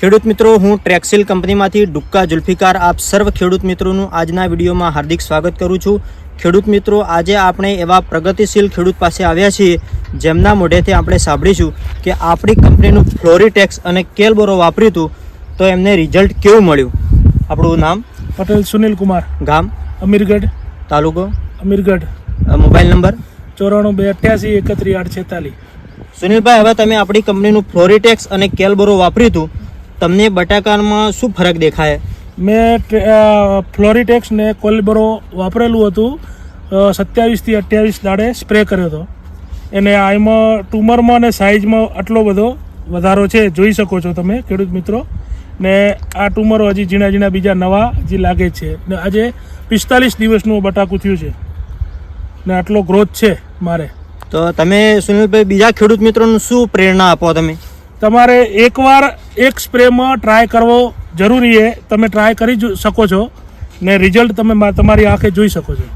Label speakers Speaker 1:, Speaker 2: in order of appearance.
Speaker 1: ખેડૂત મિત્રો હું ટ્રેક્સિલ કંપનીમાંથી ડુક્કા જુલ્ફિકાર આપ સર્વ ખેડૂત મિત્રોનું આજના વિડીયોમાં હાર્દિક સ્વાગત કરું છું. ખેડૂત મિત્રો આજે આપણે એવા પ્રગતિશીલ ખેડૂત પાસે આવ્યા છીએ જેમના મોઢેથી આપણે સાંભળીશું કે આપણી કંપનીનું ફ્લોરીટેક્સ અને કેલબોરો વાપર્યું હતું તો એમને રિઝલ્ટ કેવું મળ્યું? આપણું નામ?
Speaker 2: પટેલ સુનિલ કુમાર.
Speaker 1: ગામ?
Speaker 2: અમીરગઢ.
Speaker 1: તાલુકો?
Speaker 2: અમીરગઢ.
Speaker 1: Mobile number?
Speaker 2: ચોરાણું બે અઠ્યાસી એકત્રીસ આઠ છેતાલીસ.
Speaker 1: સુનિલભાઈ હવે તમે આપણી કંપનીનું ફ્લોરીટેક્સ અને કેલબોરો વાપર્યું હતું તમને બટાકામાં શું ફરક દેખાય?
Speaker 2: મેં ફ્લોરીટેક્સ ને કોલબરો વાપરેલું હતું. સત્યાવીસથી અઠ્યાવીસ દાડે સ્પ્રે કર્યો હતો. એને આ એમાં ટ્યુમરમાં અને સાઇઝમાં આટલો બધો વધારો છે જોઈ શકો છો તમે ખેડૂત મિત્રો. ને આ ટ્યુમરો હજી ઝીણા ઝીણા બીજા નવા હજી લાગે છે. ને આજે પિસ્તાલીસ દિવસનું બટાકું થયું છે. ને આટલો ગ્રોથ છે મારે.
Speaker 1: તો તમે સુનિલભાઈ બીજા ખેડૂત મિત્રોનું શું પ્રેરણા આપો તમે?
Speaker 2: તમારે એકવાર એક સ્પ્રેમાં ટ્રાય કરવો જરૂરી છે. તમે ટ્રાય કરી શકો છો ને રિઝલ્ટ તમે તમારી આંખે જોઈ શકો છો.